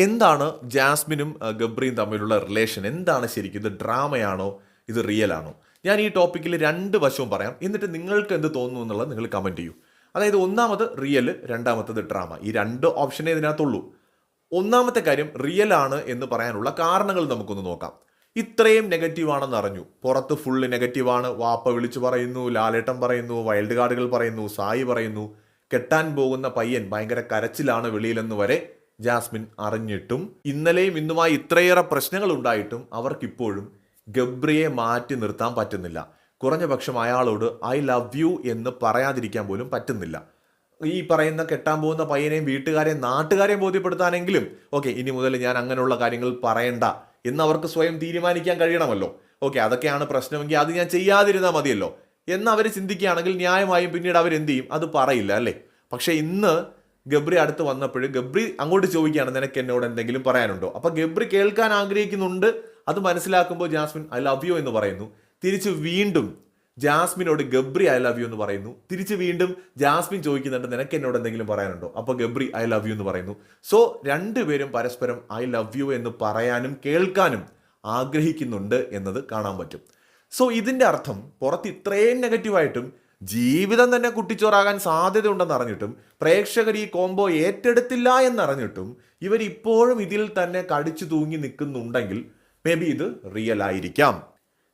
എന്താണ് ജാസ്മിനും ഗബ്രിയും തമ്മിലുള്ള റിലേഷൻ എന്താണ് ശരിക്കും? ഇത് ഡ്രാമയാണോ ഇത് റിയൽ ആണോ? ഞാൻ ഈ ടോപ്പിക്കിൽ രണ്ട് വശവും പറയാം. എന്നിട്ട് നിങ്ങൾക്ക് എന്ത് തോന്നുന്നു എന്നുള്ളത് നിങ്ങൾ കമന്റ് ചെയ്യൂ. അതായത് ഒന്നാമത് റിയൽ രണ്ടാമത്തത് ഡ്രാമ ഈ രണ്ട് ഓപ്ഷനേ ഇതിനകത്തുള്ളൂ. ഒന്നാമത്തെ കാര്യം റിയൽ ആണ് എന്ന് പറയാനുള്ള കാരണങ്ങൾ നമുക്കൊന്ന് നോക്കാം. ഇത്രയും നെഗറ്റീവാണെന്ന് അറിഞ്ഞു. പുറത്ത് ഫുള്ള് നെഗറ്റീവാണ് വാപ്പ വിളിച്ചു പറയുന്നു ലാലേട്ടം പറയുന്നു വൈൽഡ് കാർഡുകൾ പറയുന്നു സായി പറയുന്നു. കെട്ടാൻ പോകുന്ന പയ്യൻ ഭയങ്കര കരച്ചിലാണ് വെളിയിലെന്ന് വരെ ജാസ്മിൻ അറിഞ്ഞിട്ടും ഇന്നലെയും ഇന്നുമായി ഇത്രയേറെ പ്രശ്നങ്ങൾ ഉണ്ടായിട്ടും അവർക്കിപ്പോഴും ഗബ്രിയെ മാറ്റി നിർത്താൻ പറ്റുന്നില്ല. കുറഞ്ഞ പക്ഷം അയാളോട് ഐ ലവ് യു എന്ന് പറയാതിരിക്കാൻ പോലും പറ്റുന്നില്ല. ഈ പറയുന്ന കെട്ടാൻ പോകുന്ന പയ്യനെയും വീട്ടുകാരെയും നാട്ടുകാരെയും ബോധ്യപ്പെടുത്താനെങ്കിലും ഓക്കെ ഇനി മുതൽ ഞാൻ അങ്ങനെയുള്ള കാര്യങ്ങൾ പറയണ്ട എന്ന് അവർക്ക് സ്വയം തീരുമാനിക്കാൻ കഴിയണമല്ലോ. ഓക്കെ അതൊക്കെയാണ് പ്രശ്നമെങ്കിൽ അത് ഞാൻ ചെയ്യാതിരുന്നാൽ മതിയല്ലോ. എന്ന് അവർ ചിന്തിക്കുകയാണെങ്കിൽ ന്യായമായും പിന്നീട് അവർ എന്ത് ചെയ്യും? അത് പറയില്ല അല്ലേ? പക്ഷേ ഇന്ന് ഗബ്രി അടുത്ത് വന്നപ്പോൾ ഗബ്രി അങ്ങോട്ട് ചോദിക്കുകയാണ് നിനക്ക് എന്നോട് എന്തെങ്കിലും പറയാനുണ്ടോ? അപ്പൊ ഗബ്രി കേൾക്കാൻ ആഗ്രഹിക്കുന്നുണ്ട്. അത് മനസ്സിലാക്കുമ്പോൾ ജാസ്മിൻ ഐ ലവ് യു എന്ന് പറയുന്നു. തിരിച്ച് വീണ്ടും ജാസ്മിനോട് ഗബ്രി ഐ ലവ് യു എന്ന് പറയുന്നു. തിരിച്ച് വീണ്ടും ജാസ്മിൻ ചോദിക്കുന്നുണ്ട് നിനക്ക് എന്നോട് എന്തെങ്കിലും പറയാനുണ്ടോ? അപ്പോൾ ഗബ്രി ഐ ലവ് യു എന്ന് പറയുന്നു. സോ രണ്ടുപേരും പരസ്പരം ഐ ലവ് യു എന്ന് പറയാനും കേൾക്കാനും ആഗ്രഹിക്കുന്നുണ്ട് എന്നത് കാണാൻ പറ്റും. സോ ഇതിന്റെ അർത്ഥം പുറത്ത് ഇത്രയും നെഗറ്റീവായിട്ടും ജീവിതം തന്നെ കുട്ടിച്ചോറാകാൻ സാധ്യതയുണ്ടെന്ന് അറിഞ്ഞിട്ടും പ്രേക്ഷകർ ഈ കോംബോ ഏറ്റെടുത്തില്ല എന്നറിഞ്ഞിട്ടും ഇവരിപ്പോഴും ഇതിൽ തന്നെ കടിച്ചു തൂങ്ങി നിൽക്കുന്നുണ്ടെങ്കിൽ മേ ബി ഇത് റിയൽ ആയിരിക്കാം.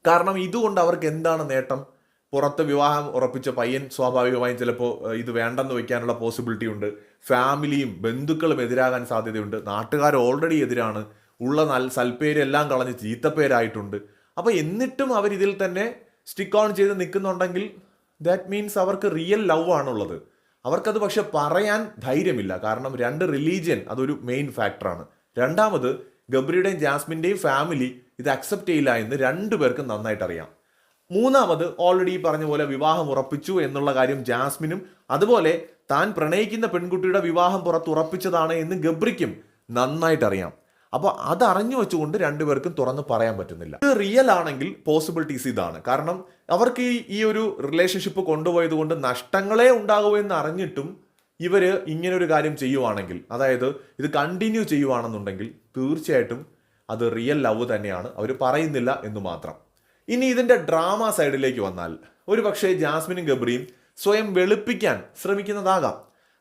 കാരണം ഇതുകൊണ്ട് അവർക്ക് എന്താണ് നേട്ടം? പുറത്ത് വിവാഹം ഉറപ്പിച്ച പയ്യൻ സ്വാഭാവികമായും ചിലപ്പോൾ ഇത് വേണ്ടെന്ന് വെക്കാനുള്ള പോസിബിലിറ്റി ഉണ്ട്. ഫാമിലിയും ബന്ധുക്കളും എതിരാകാൻ സാധ്യതയുണ്ട്. നാട്ടുകാർ ഓൾറെഡി എതിരാണ്. ഉള്ള നൽ സൽപ്പേരെല്ലാം കളഞ്ഞ് ചീത്തപ്പേരായിട്ടുണ്ട്. അപ്പോൾ എന്നിട്ടും അവരിതിൽ തന്നെ സ്റ്റിക്ക് ഓൺ ചെയ്ത് നിൽക്കുന്നുണ്ടെങ്കിൽ ദാറ്റ് മീൻസ് അവർക്ക് റിയൽ ലവ് ആണുള്ളത്. അവർക്കത് പക്ഷെ പറയാൻ ധൈര്യമില്ല. കാരണം രണ്ട് റിലീജിയൻ അതൊരു മെയിൻ ഫാക്ടറാണ് രണ്ടാമത് ഗബ്രിയുടെയും ജാസ്മിന്റെയും ഫാമിലി ഇത് അക്സെപ്റ്റ് ചെയ്യില്ല എന്ന് രണ്ടുപേർക്കും നന്നായിട്ട് അറിയാം. മൂന്നാമത് ഓൾറെഡി പറഞ്ഞ പോലെ വിവാഹം ഉറപ്പിച്ചു എന്നുള്ള കാര്യം ജാസ്മിനും അതുപോലെ താൻ പ്രണയിക്കുന്ന പെൺകുട്ടിയുടെ വിവാഹം പുറത്ത് ഉറപ്പിച്ചതാണ് എന്ന് ഗബ്രിക്കും നന്നായിട്ട് അറിയാം. അപ്പോൾ അത് അറിഞ്ഞു വെച്ചുകൊണ്ട് രണ്ടുപേർക്കും തുറന്ന് പറയാൻ പറ്റുന്നില്ല. ഇത് റിയൽ ആണെങ്കിൽ പോസിബിലിറ്റീസ് ഇതാണ്. കാരണം അവർക്ക് ഈ ഈ ഒരു റിലേഷൻഷിപ്പ് കൊണ്ടുപോയത് കൊണ്ട് നഷ്ടങ്ങളെ ഉണ്ടാകൂ എന്ന് അറിഞ്ഞിട്ടും ഇവർ ഇങ്ങനൊരു കാര്യം ചെയ്യുവാണെങ്കിൽ അതായത് ഇത് കണ്ടിന്യൂ ചെയ്യുവാണെന്നുണ്ടെങ്കിൽ തീർച്ചയായിട്ടും അത് റിയൽ ലവ് തന്നെയാണ്. അവർ പറയുന്നില്ല എന്ന് മാത്രം. ഇനി ഇതിന്റെ ഡ്രാമ സൈഡിലേക്ക് വന്നാൽ ഒരു പക്ഷേ ജാസ്മിനും ഗബ്രിയും സ്വയം വെളുപ്പിക്കാൻ ശ്രമിക്കുന്നതാകാം.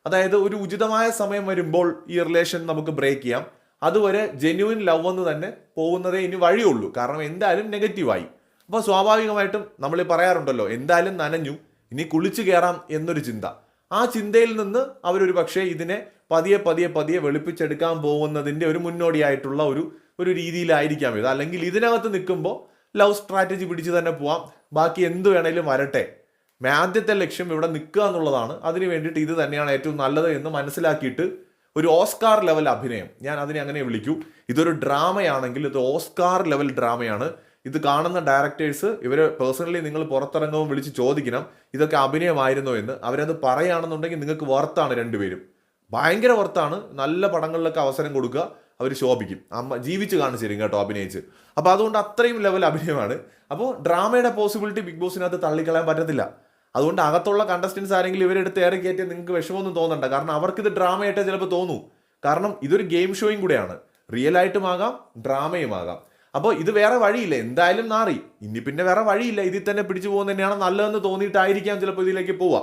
അതായത് ഒരു ഉചിതമായ സമയം വരുമ്പോൾ ഈ റിലേഷൻ നമുക്ക് ബ്രേക്ക് ചെയ്യാം. അതുവരെ ജെന്യുവിൻ ലവ് എന്ന് തന്നെ പോകുന്നതേ ഇനി വഴിയുള്ളൂ. കാരണം എന്തായാലും നെഗറ്റീവായി അപ്പോൾ സ്വാഭാവികമായിട്ടും നമ്മൾ പറയാറുണ്ടല്ലോ എന്തായാലും നനഞ്ഞു ഇനി കുളിച്ചു കയറാം എന്നൊരു ചിന്ത. ആ ചിന്തയിൽ നിന്ന് അവരൊരു പക്ഷേ ഇതിനെ പതിയെ പതിയെ പതിയെ വെളുപ്പിച്ചെടുക്കാൻ പോകുന്നതിന്റെ ഒരു മുന്നോടിയായിട്ടുള്ള ഒരു ഒരു രീതിയിലായിരിക്കാം ഇത്. അല്ലെങ്കിൽ ഇതിനകത്ത് നിൽക്കുമ്പോൾ ലവ് സ്ട്രാറ്റജി പിടിച്ച് തന്നെ പോവാം. ബാക്കി എന്ത് വേണേലും വരട്ടെ. ആദ്യത്തെ ലക്ഷ്യം ഇവിടെ നിൽക്കുക എന്നുള്ളതാണ്. അതിന് വേണ്ടിയിട്ട് ഇത് തന്നെയാണ് ഏറ്റവും നല്ലത് എന്ന് മനസ്സിലാക്കിയിട്ട് ഒരു ഓസ്കാർ ലെവൽ അഭിനയം. ഞാൻ അതിനെ അങ്ങനെ വിളിക്കൂ. ഇതൊരു ഡ്രാമയാണെങ്കിൽ ഇത് ഓസ്കാർ ലെവൽ ഡ്രാമയാണ്. ഇത് കാണുന്ന ഡയറക്ടേഴ്സ് ഇവർ പേഴ്സണലി നിങ്ങൾ പുറത്തിറങ്ങുമ്പോൾ വിളിച്ച് ചോദിക്കണം ഇതൊക്കെ അഭിനയമായിരുന്നോ എന്ന്. അവരത് പറയുകയാണെന്നുണ്ടെങ്കിൽ നിങ്ങൾക്ക് വർത്താണ് രണ്ടുപേരും. ഭയങ്കര വർത്താണ്. നല്ല പടങ്ങളിലൊക്കെ അവസരം കൊടുക്കുക അവർ ശോഭിക്കും. അമ്മ ജീവിച്ച് കാണിച്ചു തരും കേട്ടോ അഭിനയിച്ച്. അപ്പോൾ അതുകൊണ്ട് അത്രയും ലെവൽ അഭിനയമാണ്. അപ്പോൾ ഡ്രാമയുടെ പോസിബിലിറ്റി ബിഗ് ബോസിനകത്ത് തള്ളിക്കളയാൻ പറ്റത്തില്ല. അതുകൊണ്ട് അകത്തുള്ള കണ്ടസ്റ്റൻസ് ആരെങ്കിലും ഇവരെടുത്ത് ഏറെ കയറ്റിയാൽ നിങ്ങൾക്ക് വിഷമമൊന്നും തോന്നണ്ട. കാരണം അവർക്കിത് ഡ്രാമയായിട്ടേ ചിലപ്പോൾ തോന്നൂ. കാരണം ഇതൊരു ഗെയിം ഷോയും കൂടെയാണ്. റിയൽ ആയിട്ടുമാകാം ഡ്രാമയുമാകാം അപ്പോൾ ഇത് വേറെ വഴിയില്ല. എന്തായാലും നാറി. ഇനി പിന്നെ വേറെ വഴിയില്ല. ഇതിൽ തന്നെ പിടിച്ചു പോകുന്നത് തന്നെയാണ് നല്ലതെന്ന് തോന്നിയിട്ടായിരിക്കാം ചിലപ്പോൾ ഇതിലേക്ക് പോവുക.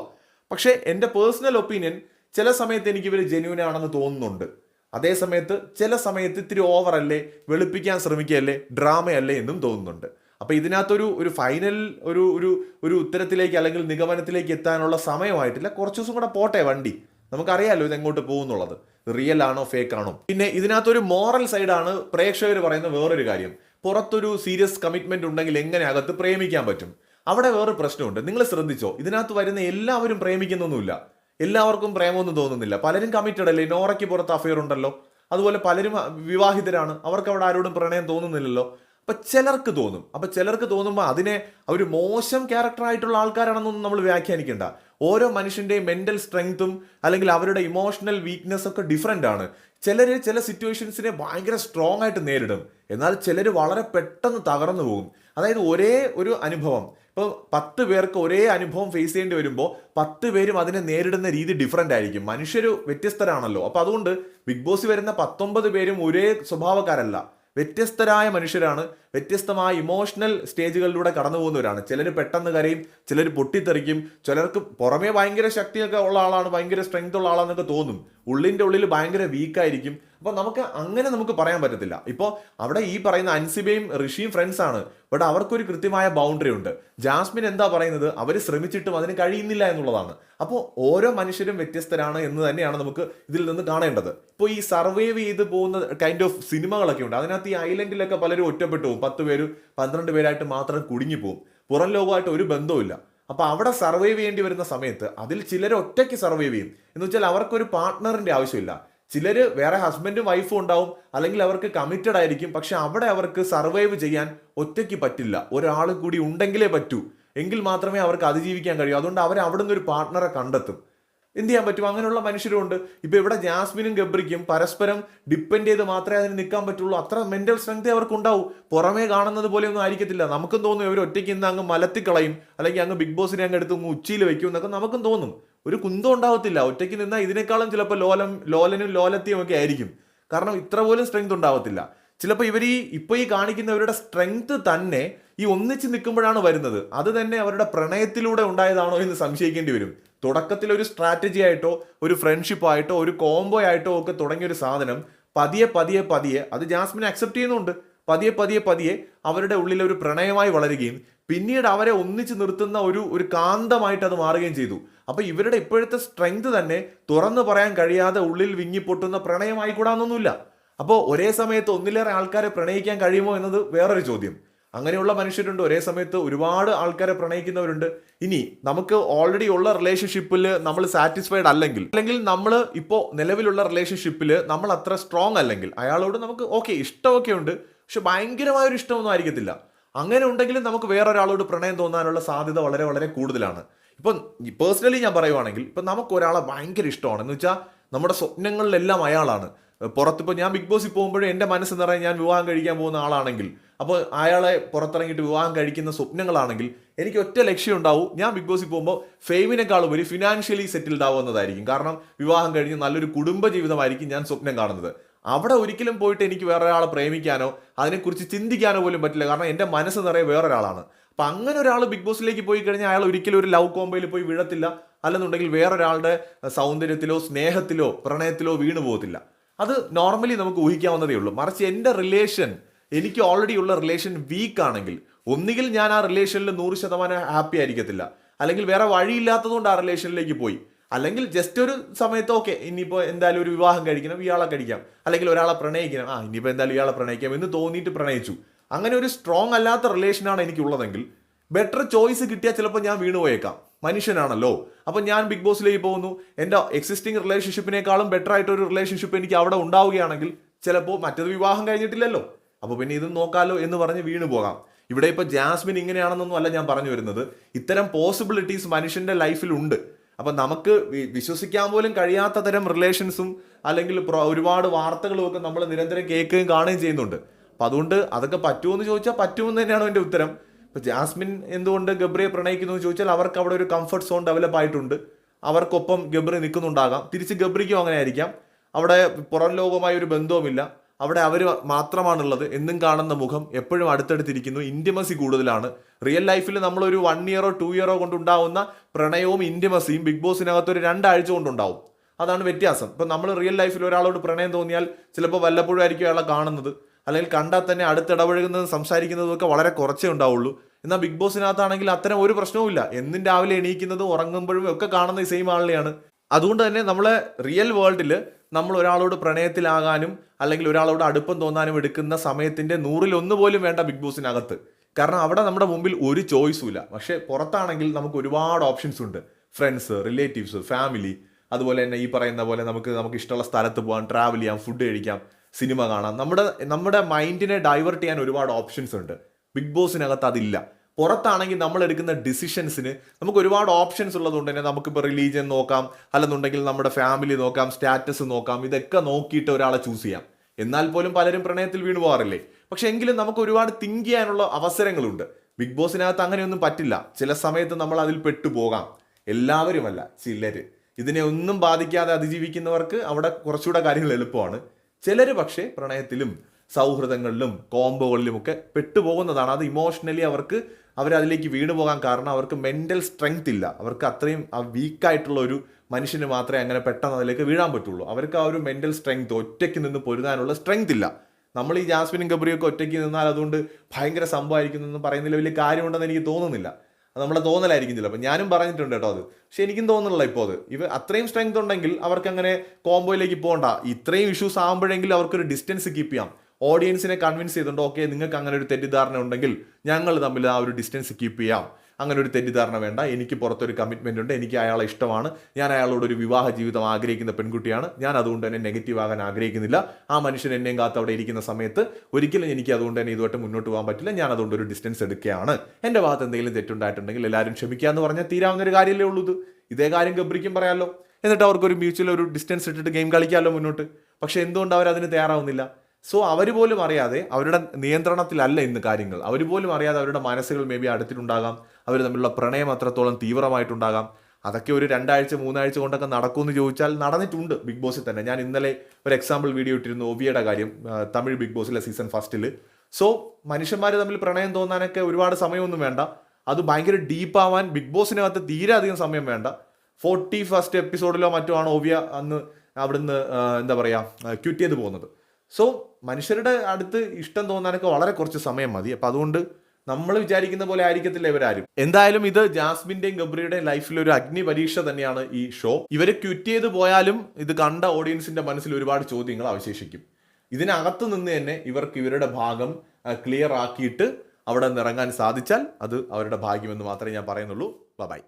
പക്ഷേ എന്റെ പേഴ്സണൽ ഒപ്പീനിയൻ ചില സമയത്ത് എനിക്ക് ഇവർ ജെന്യൂൻ ആണെന്ന് തോന്നുന്നുണ്ട്. അതേ സമയത്ത് ചില സമയത്ത് ഇത്തിരി ഓവറല്ലേ വെളുപ്പിക്കാൻ ശ്രമിക്കുകയല്ലേ ഡ്രാമയല്ലേ എന്നും തോന്നുന്നുണ്ട്. അപ്പൊ ഇതിനകത്തൊരു ഒരു ഫൈനൽ ഒരു ഒരു ഒരു ഉത്തരത്തിലേക്ക് അല്ലെങ്കിൽ നിഗമനത്തിലേക്ക് എത്താനുള്ള സമയമായിട്ടില്ല. കുറച്ച് ദിവസം കൂടെ പോട്ടെ വണ്ടി. നമുക്കറിയാലോ ഇത് എങ്ങോട്ട് പോകുന്നുള്ളത് റിയൽ ആണോ ഫേക്ക് ആണോ? പിന്നെ ഇതിനകത്തൊരു മോറൽ സൈഡാണ് പ്രേക്ഷകർ പറയുന്ന വേറൊരു കാര്യം. പുറത്തൊരു സീരിയസ് കമ്മിറ്റ്മെന്റ് ഉണ്ടെങ്കിൽ എങ്ങനെ അകത്ത് പ്രേമിക്കാൻ പറ്റും? അവിടെ വേറൊരു പ്രശ്നമുണ്ട്. നിങ്ങൾ ശ്രദ്ധിച്ചോ ഇതിനകത്ത് വരുന്ന എല്ലാവരും പ്രേമിക്കുന്നൊന്നുമില്ല. എല്ലാവർക്കും പ്രേമമൊന്നും തോന്നുന്നില്ല. പലരും കമ്മിറ്റഡ് അല്ലേ? നോറയ്ക്ക് പുറത്ത് അഫയർ ഉണ്ടല്ലോ. അതുപോലെ പലരും വിവാഹിതരാണ്. അവർക്ക് അവിടെ ആരോടും പ്രണയം തോന്നുന്നില്ലല്ലോ. അപ്പൊ ചിലർക്ക് തോന്നും. അപ്പൊ ചിലർക്ക് തോന്നുമ്പോൾ അതിനെ അവർ മോശം ക്യാരക്ടർ ആയിട്ടുള്ള ആൾക്കാരാണെന്നൊന്നും നമ്മൾ വ്യാഖ്യാനിക്കേണ്ട. ഓരോ മനുഷ്യന്റെയും മെന്റൽ സ്ട്രെങ്ത്തും അല്ലെങ്കിൽ അവരുടെ ഇമോഷണൽ വീക്ക്നെസ് ഒക്കെ ഡിഫറെന്റ് ആണ്. ചിലർ ചില സിറ്റുവേഷൻസിനെ ഭയങ്കര സ്ട്രോങ് ആയിട്ട് നേരിടും. എന്നാൽ ചിലർ വളരെ പെട്ടെന്ന് തകർന്നു പോകും. അതായത് ഒരേ ഒരു അനുഭവം. ഇപ്പോൾ പത്ത് പേർക്ക് ഒരേ അനുഭവം ഫേസ് ചെയ്യേണ്ടി വരുമ്പോൾ പത്ത് പേരും അതിനെ നേരിടുന്ന രീതി ഡിഫറെന്റ് ആയിരിക്കും. മനുഷ്യർ വ്യത്യസ്തരാണല്ലോ. അപ്പോൾ അതുകൊണ്ട് ബിഗ് ബോസ് വരുന്ന പത്തൊമ്പത് പേരും ഒരേ സ്വഭാവക്കാരല്ല. വ്യത്യസ്തരായ മനുഷ്യരാണ്. വ്യത്യസ്തമായ ഇമോഷണൽ സ്റ്റേജുകളിലൂടെ കടന്നു പോകുന്നവരാണ് ചിലർ പെട്ടെന്ന് കരയും ചിലർ പൊട്ടിത്തെറിക്കും ചിലർക്ക് പുറമേ ഭയങ്കര ശക്തിയൊക്കെ ഉള്ള ആളാണ് ഭയങ്കര സ്ട്രെങ്ത് ഉള്ള ആളാണെന്നൊക്കെ തോന്നും. ഉള്ളിന്റെ ഉള്ളിൽ ഭയങ്കര വീക്കായിരിക്കും അപ്പോൾ നമുക്ക് അങ്ങനെ നമുക്ക് പറയാൻ പറ്റത്തില്ല. ഇപ്പോൾ അവിടെ ഈ പറയുന്ന അൻസിബയും ഋഷിയും ഫ്രണ്ട്സ് ആണ്. ബട്ട് അവർക്കൊരു കൃത്യമായ ബൗണ്ടറി ഉണ്ട്. ജാസ്മിൻ എന്താ പറയുന്നത്? അവർ ശ്രമിച്ചിട്ടും അതിന് കഴിയുന്നില്ല എന്നുള്ളതാണ്. അപ്പോൾ ഓരോ മനുഷ്യരും വ്യത്യസ്തരാണ് എന്ന് തന്നെയാണ് നമുക്ക് ഇതിൽ നിന്ന് കാണേണ്ടത്. ഇപ്പോൾ ഈ സർവൈവ് ചെയ്ത് പോകുന്ന കൈൻഡ് ഓഫ് സിനിമകളൊക്കെ ഉണ്ട്. അതിനകത്ത് ഈ ഐലൻഡിലൊക്കെ പലരും ഒറ്റപ്പെട്ടു പോകും. പത്ത് പേര് പന്ത്രണ്ട് പേരായിട്ട് മാത്രം കുടുങ്ങിപ്പോവും പുറം ലോകമായിട്ട് ഒരു ബന്ധവുമില്ല. അപ്പൊ അവിടെ സർവൈവ് ചെയ്യേണ്ടി വരുന്ന സമയത്ത് അതിൽ ചിലർ ഒറ്റയ്ക്ക് സർവൈവ് ചെയ്യും. എന്ന് വെച്ചാൽ അവർക്കൊരു പാർട്ട്ണറിന്റെ ആവശ്യമില്ല. ചിലർ വേറെ ഹസ്ബൻഡും വൈഫും ഉണ്ടാവും അല്ലെങ്കിൽ അവർക്ക് കമ്മിറ്റഡ് ആയിരിക്കും. പക്ഷെ അവിടെ അവർക്ക് സർവൈവ് ചെയ്യാൻ ഒറ്റയ്ക്ക് പറ്റില്ല. ഒരാൾ കൂടി ഉണ്ടെങ്കിലേ പറ്റൂ. എങ്കിൽ മാത്രമേ അവർക്ക് അതിജീവിക്കാൻ കഴിയൂ. അതുകൊണ്ട് അവർ അവിടെ നിന്ന് ഒരു പാർട്ട്ണറെ കണ്ടെത്തും. എന്ത് ചെയ്യാൻ പറ്റും? അങ്ങനെയുള്ള മനുഷ്യരുണ്ട് ഇപ്പൊ ഇവിടെ ജാസ്മിനും ഗബ്രിക്കും പരസ്പരം ഡിപ്പെൻഡ് ചെയ്ത് മാത്രമേ അതിന് നിൽക്കാൻ പറ്റുള്ളൂ. അത്ര മെന്റൽ സ്ട്രെങ്ത് അവർക്ക് ഉണ്ടാവും പുറമേ കാണുന്നത് പോലെ ഒന്നും ആയിരിക്കത്തില്ല. നമുക്കും തോന്നും ഇവർ ഒറ്റയ്ക്ക് ഇന്ന് അങ്ങ് മലത്തിക്കളയും അല്ലെങ്കിൽ അങ്ങ് ബിഗ് ബോസിനെ അങ്ങ് എടുത്ത് ഉച്ചിയിൽ വെക്കും എന്നൊക്കെ നമുക്കും തോന്നും. ഒരു കുന്തം ഉണ്ടാവത്തില്ല. ഒറ്റയ്ക്ക് നിന്നാൽ ഇതിനേക്കാളും ചിലപ്പോൾ ലോലം ലോലനും ലോലത്തിയും ഒക്കെ ആയിരിക്കും. കാരണം ഇത്ര പോലും സ്ട്രെങ്ത് ഉണ്ടാവത്തില്ല. ചിലപ്പോൾ ഇവർ ഈ ഇപ്പോൾ ഈ കാണിക്കുന്നവരുടെ സ്ട്രെങ്ത് തന്നെ ഈ ഒന്നിച്ച് നിൽക്കുമ്പോഴാണ് വരുന്നത്. അത് തന്നെ അവരുടെ പ്രണയത്തിലൂടെ ഉണ്ടായതാണോ എന്ന് സംശയിക്കേണ്ടി വരും. തുടക്കത്തിൽ ഒരു സ്ട്രാറ്റജി ആയിട്ടോ ഒരു ഫ്രണ്ട്ഷിപ്പ് ആയിട്ടോ ഒരു കോംബോ ആയിട്ടോ ഒക്കെ തുടങ്ങിയ ഒരു സാധനം പതിയെ പതിയെ പതിയെ അത് ജാസ്മിൻ അക്സെപ്റ്റ് ചെയ്യുന്നുണ്ട്. പതിയെ പതിയെ പതിയെ അവരുടെ ഉള്ളിൽ ഒരു പ്രണയമായി വളരുകയും പിന്നീട് അവരെ ഒന്നിച്ച് നിർത്തുന്ന ഒരു ഒരു കാന്തമായിട്ട് അത് മാറുകയും ചെയ്തു. അപ്പൊ ഇവരുടെ ഇപ്പോഴത്തെ സ്ട്രെങ്ത് തന്നെ തുറന്നു പറയാൻ കഴിയാതെ ഉള്ളിൽ വിങ്ങിപ്പൊട്ടുന്ന പ്രണയമായി കൂടാന്നൊന്നുമില്ല. അപ്പോൾ ഒരേ സമയത്ത് ഒന്നിലേറെ ആൾക്കാരെ പ്രണയിക്കാൻ കഴിയുമോ എന്നത് വേറൊരു ചോദ്യം. അങ്ങനെയുള്ള മനുഷ്യരുണ്ട്. ഒരേ സമയത്ത് ഒരുപാട് ആൾക്കാരെ പ്രണയിക്കുന്നവരുണ്ട്. ഇനി നമുക്ക് ഓൾറെഡി ഉള്ള റിലേഷൻഷിപ്പിൽ നമ്മൾ സാറ്റിസ്ഫൈഡ് അല്ലെങ്കിൽ അല്ലെങ്കിൽ നമ്മൾ ഇപ്പോൾ നിലവിലുള്ള റിലേഷൻഷിപ്പിൽ നമ്മൾ അത്ര സ്ട്രോങ് അല്ലെങ്കിൽ അയാളോട് നമുക്ക് ഓക്കെ ഇഷ്ടമൊക്കെ ഉണ്ട്. പക്ഷെ ഭയങ്കരമായൊരു ഇഷ്ടമൊന്നും ആയിരിക്കത്തില്ല. അങ്ങനെ ഉണ്ടെങ്കിലും നമുക്ക് വേറൊരാളോട് പ്രണയം തോന്നാനുള്ള സാധ്യത വളരെ വളരെ കൂടുതലാണ്. ഇപ്പം പേഴ്സണലി ഞാൻ പറയുവാണെങ്കിൽ ഇപ്പം നമുക്ക് ഒരാളെ ഭയങ്കര ഇഷ്ടമാണ്. എന്ന് വെച്ചാൽ നമ്മുടെ സ്വപ്നങ്ങളിലെല്ലാം അയാളാണ്. പുറത്തിപ്പോൾ ഞാൻ ബിഗ് ബോസിൽ പോകുമ്പോഴും എന്റെ മനസ്സ് നിറയെ ഞാൻ വിവാഹം കഴിക്കാൻ പോകുന്ന ആളാണെങ്കിൽ അപ്പോൾ അയാളെ പുറത്തിറങ്ങിയിട്ട് വിവാഹം കഴിക്കുന്ന സ്വപ്നങ്ങളാണെങ്കിൽ എനിക്ക് ഒറ്റ ലക്ഷ്യം ഉണ്ടാവും. ഞാൻ ബിഗ് ബോസിൽ പോകുമ്പോൾ ഫെയിമിനേക്കാൾ ഒരു ഫിനാൻഷ്യലി സെറ്റിൽഡ് ആവുന്നതായിരിക്കും. കാരണം വിവാഹം കഴിഞ്ഞ് നല്ലൊരു കുടുംബ ജീവിതമായിരിക്കും ഞാൻ സ്വപ്നം കാണുന്നത്. അവിടെ ഒരിക്കലും പോയിട്ട് എനിക്ക് വേറെ ഒരാളെ പ്രേമിക്കാനോ അതിനെക്കുറിച്ച് ചിന്തിക്കാനോ പോലും പറ്റില്ല. കാരണം എന്റെ മനസ്സ് നിറയെ വേറൊരാളാണ് അപ്പം അങ്ങനെ ഒരാൾ ബിഗ് ബോസിലേക്ക് പോയി കഴിഞ്ഞാൽ അയാൾ ഒരിക്കലും ഒരു ലവ് കോമ്പയിൽ പോയി വീഴത്തില്ല. അല്ലെന്നുണ്ടെങ്കിൽ വേറൊരാളുടെ സൗന്ദര്യത്തിലോ സ്നേഹത്തിലോ പ്രണയത്തിലോ വീണു പോകത്തില്ല അത് നോർമലി നമുക്ക് ഊഹിക്കാവുന്നതേ ഉള്ളൂ. മറിച്ച് എന്റെ റിലേഷൻ എനിക്ക് ഓൾറെഡി ഉള്ള റിലേഷൻ വീക്ക് ആണെങ്കിൽ ഒന്നുകിൽ ഞാൻ ആ റിലേഷനിൽ നൂറ് ശതമാനം ഹാപ്പി ആയിരിക്കത്തില്ല. അല്ലെങ്കിൽ വേറെ വഴിയില്ലാത്തതുകൊണ്ട് ആ റിലേഷനിലേക്ക് പോയി. അല്ലെങ്കിൽ ജസ്റ്റ് ഒരു സമയത്ത് ഓക്കെ ഇനിയിപ്പോൾ എന്തായാലും ഒരു വിവാഹം കഴിക്കണം ഇയാളെ കഴിക്കാം. അല്ലെങ്കിൽ ഒരാളെ പ്രണയിക്കണം. ആ ഇനിയിപ്പോൾ എന്തായാലും ഇയാളെ പ്രണയിക്കാം എന്ന് തോന്നിയിട്ട് പ്രണയിച്ചു. അങ്ങനെ ഒരു സ്ട്രോങ് അല്ലാത്ത റിലേഷനാണ് എനിക്കുള്ളതെങ്കിൽ ബെറ്റർ ചോയ്സ് കിട്ടിയാൽ ചിലപ്പോൾ ഞാൻ വീണുപോയേക്കാം മനുഷ്യനാണല്ലോ. അപ്പം ഞാൻ ബിഗ് ബോസിലേക്ക് പോകുന്നു. എന്റെ എക്സിസ്റ്റിംഗ് റിലേഷൻഷിപ്പിനേക്കാളും ബെറ്റർ ആയിട്ടൊരു റിലേഷൻഷിപ്പ് എനിക്ക് അവിടെ ഉണ്ടാവുകയാണെങ്കിൽ ചിലപ്പോൾ മറ്റൊരു വിവാഹം കഴിഞ്ഞിട്ടില്ലല്ലോ. അപ്പോൾ പിന്നെ ഇതും നോക്കാലോ എന്ന് പറഞ്ഞ് വീണു പോകാം. ഇവിടെ ഇപ്പോൾ ജാസ്മിൻ ഇങ്ങനെയാണെന്നൊന്നും അല്ല ഞാൻ പറഞ്ഞു വരുന്നത്. ഇത്തരം പോസിബിലിറ്റീസ് മനുഷ്യന്റെ ലൈഫിലുണ്ട് അപ്പം നമുക്ക് വിശ്വസിക്കാൻ പോലും കഴിയാത്ത തരം റിലേഷൻസും അല്ലെങ്കിൽ ഒരുപാട് വാർത്തകളും ഒക്കെ നമ്മൾ നിരന്തരം കേൾക്കുകയും കാണുകയും ചെയ്യുന്നുണ്ട്. അപ്പം അതുകൊണ്ട് അതൊക്കെ പറ്റുമെന്ന് ചോദിച്ചാൽ പറ്റുമെന്ന് തന്നെയാണ് എന്റെ ഉത്തരം. ഇപ്പം ജാസ്മിൻ എന്തുകൊണ്ട് ഗബ്രിയെ പ്രണയിക്കുന്നു എന്ന് ചോദിച്ചാൽ അവർക്ക് അവിടെ ഒരു കംഫർട്ട് സോൺ ഡെവലപ്പ് ആയിട്ടുണ്ട്. അവർക്കൊപ്പം ഗബ്രി നിൽക്കുന്നുണ്ടാകാം. തിരിച്ച് ഗബ്രിക്കും അങ്ങനെ ആയിരിക്കാം. അവിടെ പുറം ലോകവുമായി ഒരു ബന്ധവുമില്ല. അവിടെ അവർ മാത്രമാണുള്ളത്. എന്നും കാണുന്ന മുഖം എപ്പോഴും അടുത്തടുത്തിരിക്കുന്നു. ഇന്റിമസി കൂടുതലാണ്. റിയൽ ലൈഫിൽ നമ്മളൊരു വൺ ഇയറോ ടു ഇയറോ കൊണ്ടുണ്ടാവുന്ന പ്രണയവും ഇന്റിമസിയും ബിഗ് ബോസിനകത്ത് ഒരു രണ്ടാഴ്ച കൊണ്ടുണ്ടാവും. അതാണ് വ്യത്യാസം. ഇപ്പം നമ്മൾ റിയൽ ലൈഫിൽ ഒരാളോട് പ്രണയം തോന്നിയാൽ ചിലപ്പോൾ വല്ലപ്പോഴും ആയിരിക്കും അയാളെ കാണുന്നത്. അല്ലെങ്കിൽ കണ്ടാൽ തന്നെ അടുത്തിടപഴകുന്നതും സംസാരിക്കുന്നതും ഒക്കെ വളരെ കുറച്ചേ ഉണ്ടാവുള്ളൂ. എന്നാൽ ബിഗ് ബോസിനകത്താണെങ്കിൽ അത്തരം ഒരു പ്രശ്നവുമില്ല എന്നും രാവിലെ എണീക്കുന്നതും ഉറങ്ങുമ്പോഴും ഒക്കെ കാണുന്ന ഈ സെയിം ആളിനെയാണ്. അതുകൊണ്ട് തന്നെ നമ്മളെ റിയൽ വേൾഡിൽ നമ്മൾ ഒരാളോട് പ്രണയത്തിലാകാനും അല്ലെങ്കിൽ ഒരാളോട് അടുപ്പം തോന്നാനും എടുക്കുന്ന സമയത്തിന്റെ നൂറിലൊന്ന് പോലും വേണ്ട ബിഗ് ബോസിനകത്ത്. കാരണം അവിടെ നമ്മുടെ മുമ്പിൽ ഒരു ചോയ്സും ഇല്ല. പക്ഷേ പുറത്താണെങ്കിൽ നമുക്ക് ഒരുപാട് ഓപ്ഷൻസ് ഉണ്ട്. Friends relatives family. അതുപോലെ തന്നെ ഈ പറയുന്ന പോലെ നമുക്ക് നമുക്ക് ഇഷ്ടമുള്ള സ്ഥലത്ത് പോകാം ട്രാവൽ ചെയ്യാം ഫുഡ് കഴിക്കാം സിനിമ കാണാം. നമ്മുടെ നമ്മുടെ മൈൻഡിനെ ഡൈവേർട്ട് ചെയ്യാൻ ഒരുപാട് ഓപ്ഷൻസ് ഉണ്ട്. ബിഗ് ബോസിനകത്ത് അതില്ല. പുറത്താണെങ്കിൽ നമ്മൾ എടുക്കുന്ന ഡിസിഷൻസിന് നമുക്ക് ഒരുപാട് ഓപ്ഷൻസ് ഉള്ളതുകൊണ്ട് തന്നെ നമുക്കിപ്പോൾ റിലീജിയൻ നോക്കാം അല്ലെന്നുണ്ടെങ്കിൽ നമ്മുടെ ഫാമിലി നോക്കാം സ്റ്റാറ്റസ് നോക്കാം ഇതൊക്കെ നോക്കിയിട്ട് ഒരാളെ ചൂസ് ചെയ്യാം. എന്നാൽ പോലും പലരും പ്രണയത്തിൽ വീണു പോകാറില്ലേ? പക്ഷെ എങ്കിലും നമുക്ക് ഒരുപാട് തിങ്ക് ചെയ്യാനുള്ള അവസരങ്ങളുണ്ട്. ബിഗ് ബോസിനകത്ത് അങ്ങനെയൊന്നും പറ്റില്ല. ചില സമയത്ത് നമ്മൾ അതിൽ പെട്ടുപോകാം എല്ലാവരുമല്ല ചിലർ ഇതിനെ ഒന്നും ബാധിക്കാതെ അതിജീവിക്കുന്നവർക്ക് അവിടെ കുറച്ചുകൂടെ കാര്യങ്ങൾ എളുപ്പമാണ്. ചിലർ പക്ഷേ പ്രണയത്തിലും സൗഹൃദങ്ങളിലും കോംബോകളിലുമൊക്കെ പെട്ടുപോകുന്നതാണ്. അത് ഇമോഷണലി അവർക്ക് അവരതിലേക്ക് വീണു പോകാൻ കാരണം അവർക്ക് മെന്റൽ സ്ട്രെങ്ത് ഇല്ല. അവർക്ക് അത്രയും ആ വീക്കായിട്ടുള്ള ഒരു മനുഷ്യന് മാത്രമേ അങ്ങനെ പെട്ടെന്ന് അതിലേക്ക് വീഴാൻ പറ്റുള്ളൂ. അവർക്ക് ആ ഒരു മെന്റൽ സ്ട്രെങ്ത് ഒറ്റയ്ക്ക് നിന്ന് പൊരുതാനുള്ള സ്ട്രെങ്ത് ഇല്ല. നമ്മൾ ഈ ജാസ്മിനും ഗബ്രിയൊക്കെ ഒറ്റയ്ക്ക് നിന്നാൽ അതുകൊണ്ട് ഭയങ്കര സംഭവമായിരിക്കുന്നതെന്ന് എന്ന് പറയുന്നതിൽ വലിയ കാര്യമുണ്ടെന്ന് എനിക്ക് തോന്നുന്നില്ല. അത് നമ്മളെ തോന്നലായിരിക്കും ചിലപ്പോൾ. ഞാനും പറഞ്ഞിട്ടുണ്ട് കേട്ടോ അത്. പക്ഷെ എനിക്കും തോന്നുന്നില്ല ഇപ്പോൾ അത്. ഇവ അത്രയും സ്ട്രെങ്ത് ഉണ്ടെങ്കിൽ അവർക്ക് അങ്ങനെ കോംബോയിലേക്ക് പോകണ്ട. ഇത്രയും ഇഷ്യൂസ് ആകുമ്പോഴെങ്കിലും അവർക്കൊരു ഡിസ്റ്റൻസ് കീപ്പ് ചെയ്യാം. ഓഡിയൻസിനെ കൺവിൻസ് ചെയ്തിട്ടുണ്ട്? ഓക്കെ നിങ്ങൾക്ക് അങ്ങനെ ഒരു തെറ്റിദ്ധാരണ ഉണ്ടെങ്കിൽ ഞങ്ങൾ തമ്മിൽ ആ ഒരു ഡിസ്റ്റൻസ് കീപ്പ് ചെയ്യാം. അങ്ങനെ ഒരു തെറ്റിദ്ധാരണ വേണ്ട. എനിക്ക് പുറത്തൊരു കമ്മിറ്റ്മെന്റ് ഉണ്ട്. എനിക്ക് അയാളെ ഇഷ്ടമാണ്. ഞാൻ അയാളോട് ഒരു വിവാഹ ജീവിതം ആഗ്രഹിക്കുന്ന പെൺകുട്ടിയാണ്. ഞാൻ അതുകൊണ്ട് തന്നെ നെഗറ്റീവ് ആകാൻ ആഗ്രഹിക്കുന്നില്ല. ആ മനുഷ്യൻ എന്നെയും കാത്ത് അവിടെ ഇരിക്കുന്ന സമയത്ത് ഒരിക്കലും എനിക്ക് അതുകൊണ്ട് തന്നെ ഇതുമായിട്ട് മുന്നോട്ട് പോകാൻ പറ്റില്ല. ഞാൻ അതുകൊണ്ട് ഒരു ഡിസ്റ്റൻസ് എടുക്കുകയാണ്. എന്റെ ഭാഗത്ത് എന്തെങ്കിലും തെറ്റുണ്ടായിട്ടുണ്ടെങ്കിൽ എല്ലാവരും ക്ഷമിക്കുക എന്ന് പറഞ്ഞാൽ തീരാവുന്ന ഒരു കാര്യമല്ലേ ഉള്ളൂ ഇത്. ഇതേ കാര്യം ഗബ്രിക്കും പറയാമല്ലോ എന്നിട്ട് അവർക്ക് ഒരു മ്യൂച്വൽ ഒരു ഡിസ്റ്റൻസ് ഇട്ടിട്ട് ഗെയിം കളിക്കാമല്ലോ മുന്നോട്ട്. പക്ഷേ എന്തുകൊണ്ട് അവർ അതിന് തയ്യാറാവുന്നില്ല? സോ അവർ പോലും അറിയാതെ അവരുടെ നിയന്ത്രണത്തിലല്ല ഇന്ന് കാര്യങ്ങൾ. അവർ പോലും അറിയാതെ അവരുടെ മനസ്സുകൾ മേ ബി അടുത്തിട്ടുണ്ടാകാം. അവർ തമ്മിലുള്ള പ്രണയം അത്രത്തോളം തീവ്രമായിട്ടുണ്ടാകാം. അതൊക്കെ ഒരു രണ്ടാഴ്ച മൂന്നാഴ്ച കൊണ്ടൊക്കെ നടക്കുമെന്ന് ചോദിച്ചാൽ നടന്നിട്ടുണ്ട്. ബിഗ് ബോസിൽ തന്നെ. ഞാൻ ഇന്നലെ ഒരു എക്സാമ്പിൾ വീഡിയോ ഇട്ടിരുന്നു ഒവിയുടെ കാര്യം തമിഴ് ബിഗ് ബോസിലെ സീസൺ ഫസ്റ്റിൽ സോ മനുഷ്യന്മാർ തമ്മിൽ പ്രണയം തോന്നാനൊക്കെ ഒരുപാട് സമയമൊന്നും വേണ്ട. അത് ഭയങ്കര ഡീപ്പ് ആവാൻ ബിഗ് ബോസിനകത്ത് തീരെ അധികം സമയം വേണ്ട. ഫോർട്ടി ഫസ്റ്റ് എപ്പിസോഡിലോ മറ്റോ ആണ് ഒവിയ അന്ന് അവിടുന്ന് എന്താ പറയുക ക്യൂറ്റ് ചെയ്ത് പോകുന്നത്. സോ മനുഷ്യരുടെ അടുത്ത് ഇഷ്ടം തോന്നാനൊക്കെ വളരെ കുറച്ച് സമയം മതി. അപ്പം അതുകൊണ്ട് നമ്മൾ വിചാരിക്കുന്ന പോലെ ആയിരിക്കത്തില്ല ഇവരാരും. എന്തായാലും ഇത് ജാസ്മിന്റെയും ഗബ്രിയുടെയും ലൈഫിൽ ഒരു അഗ്നി പരീക്ഷ തന്നെയാണ് ഈ ഷോ. ഇവർ ക്വിറ്റ് ചെയ്ത് പോയാലും ഇത് കണ്ട ഓഡിയൻസിന്റെ മനസ്സിൽ ഒരുപാട് ചോദ്യങ്ങൾ അവശേഷിക്കും. ഇതിനകത്ത് നിന്ന് തന്നെ ഇവർക്ക് ഇവരുടെ ഭാഗം ക്ലിയർ ആക്കിയിട്ട് അവിടെ നിന്ന് ഇറങ്ങാൻ സാധിച്ചാൽ അത് അവരുടെ ഭാഗ്യമെന്ന് മാത്രമേ ഞാൻ പറയുന്നുള്ളൂ. ബൈ